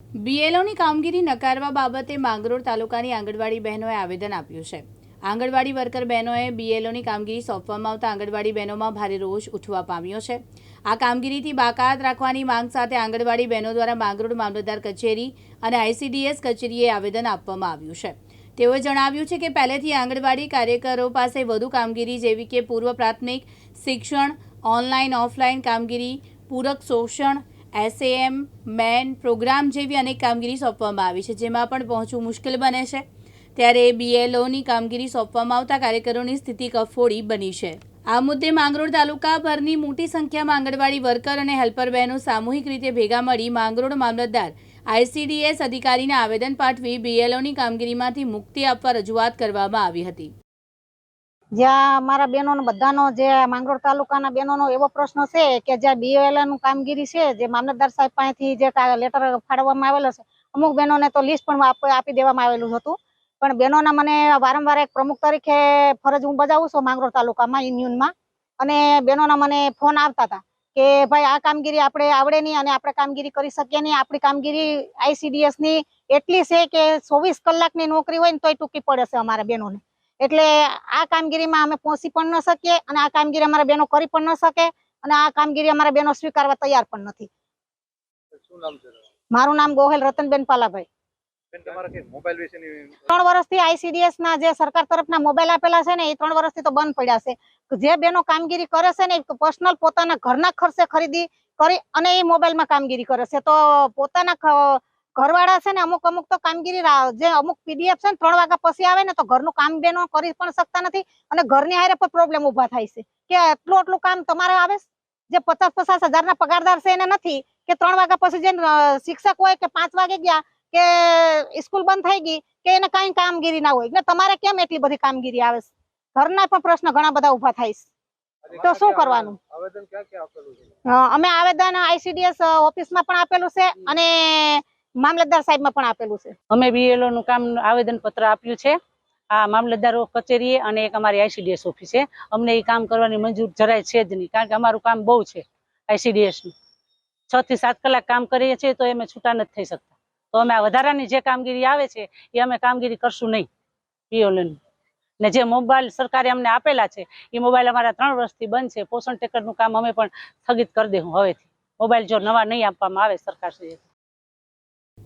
બીએલઓની કામગીરી નકારવા બાબતે માંગરોળ તાલુકાની આંગણવાડી બહેનોએ આવેદન આપ્યું છે. આંગણવાડી વર્કર બહેનોએ બીએલઓની કામગીરી સોંપવામાં આવતા આંગણવાડી બહેનોમાં ભારે રોષ ઉઠવા પામ્યો છે. આ કામગીરીથી બાકાત રાખવાની માંગ સાથે આંગણવાડી બહેનો દ્વારા માંગરોળ મામલતદાર કચેરી અને આઈસીડીએસ કચેરીએ આવેદન આપવામાં આવ્યું છે. તેઓએ જણાવ્યું છે કે પહેલેથી આંગણવાડી કાર્યકરો પાસે વધુ કામગીરી જેવી કે પૂર્વ પ્રાથમિક શિક્ષણ, ઓનલાઈન, ઓફલાઈન કામગીરી, પૂરક શોષણ એસએએમ મેન પ્રોગ્રામ જેવી અનેક કામગીરી સોંપવામાં આવી છે, જેમાં પણ પહોંચવું મુશ્કેલ બને છે. ત્યારે બીએલઓની કામગીરી સોંપવામાં આવતા કાર્યકરોની સ્થિતિ કફોડી બની છે. આ મુદ્દે માંગરોળ તાલુકા ભરની મોટી સંખ્યામાં આંગણવાડી વર્કર અને હેલ્પર બહેનો સામૂહિક રીતે ભેગા મળી માંગરોળ મામલતદાર આઈસીડીએસ અધિકારીને આવેદન પાઠવી બીએલઓની કામગીરીમાંથી મુક્તિ આપવા રજૂઆત કરવામાં આવી હતી. જ્યાં અમારા બહેનોનો બધાનો જે માંગરોળ તાલુકાના બહેનોનો એવો પ્રશ્ન છે કે જ્યાં BOL નું કામગીરી છે, જે મામલતદાર સાહેબ પાસેથી જે લેટર ફાળવવામાં આવેલો છે, અમુક બહેનોને તો લિસ્ટ પણ આપી દેવામાં આવેલું હતું. પણ બહેનોના મને વારંવાર એક પ્રમુખ તરીકે ફરજ હું બજાવું છું માંગરોળ તાલુકામાં યુનિયનમાં અને બહેનોના મને ફોન આવતા હતા કે ભાઈ આ કામગીરી આપણે આવડે નહીં અને આપણે કામગીરી કરી શકીએ નહીં. આપણી કામગીરી આઈસીડીએસની એટલી છે કે ચોવીસ કલાકની નોકરી હોય ને તોય ટૂંકી પડે છે અમારા બહેનોને. એટલે આ કામગીરીમાં અમે પહોંચી પણ ન શકીએ અને આ કામગીરી અમારા બહેનો કરી પણ ન શકે અને આ કામગીરી અમારા બહેનો સ્વીકારવા તૈયાર પણ નથી? મારું નામ ગોહેલ રતનબેન પાલાભાઈ. ત્રણ વર્ષથી આઈસીડીએસ ના જે સરકાર તરફના મોબાઈલ આપેલા છે ને એ ત્રણ વર્ષથી તો બંધ પડ્યા છે. જે બેનો કામગીરી કરે છે ને પર્સનલ પોતાના ઘરના ખર્ચે ખરીદી કરી અને એ મોબાઈલમાં કામગીરી કરે છે. તો પોતાના ઘરવાળા છે ને અમુક અમુક તો કામગીરી જે અમુક પીડીએફ છે ને ત્રણ વાગ્યા પછી આવે ને તો ઘરનું કામ બેનો કરી પણ શકતા નથી અને ઘરની હારે પણ પ્રોબ્લેમ ઊભા થાય છે. કે એટલું એટલું કામ તમારે આવે જે પચાસ પચાસ હજારના પગારદાર છે એને નથી કે ત્રણ વાગ્યા પછી જે શિક્ષક હોય કે પાંચ વાગે ગયા કે સ્કૂલ બંધ થઈ ગઈ કે એને કઈ કામગીરી ના હોય. એટલે તમારે કેમ એટલી બધી કામગીરી આવે છે? ઘરના પણ પ્રશ્ન ઘણા બધા ઊભા થાય છે. તો શું કરવાનું? અમે આવેદન આઈસીડીએસ ઓફિસમાં પણ આપેલું છે અને મામલતદાર સાહેબમાં પણ આપેલું છે. અમે બીએલઓ નું કામ આવેદન પત્ર આપ્યું છે. આ મામલતદાર કચેરીએ અને એક અમારી આઈસીડીએસ ઓફિસે. અમને એ કામ કરવાની મંજૂર જરાય છે જ નહીં, કારણ કે અમારું કામ બહુ છે આઈસીડીએસનું. છ થી સાત કલાક કામ કરીએ છીએ તો અમે છૂટા નથી થઈ શકતા. તો અમે આ વધારાની જે કામગીરી આવે છે એ અમે કામગીરી કરશું નહીં બીએલઓ ને. જે મોબાઈલ સરકારે અમને આપેલા છે એ મોબાઈલ અમારા ત્રણ વર્ષથી બંધ છે. પોષણ ટેકરનું કામ અમે પણ સ્થગિત કરી દેવું હવેથી. મોબાઈલ જો નવા નહીં આપવામાં આવે સરકાર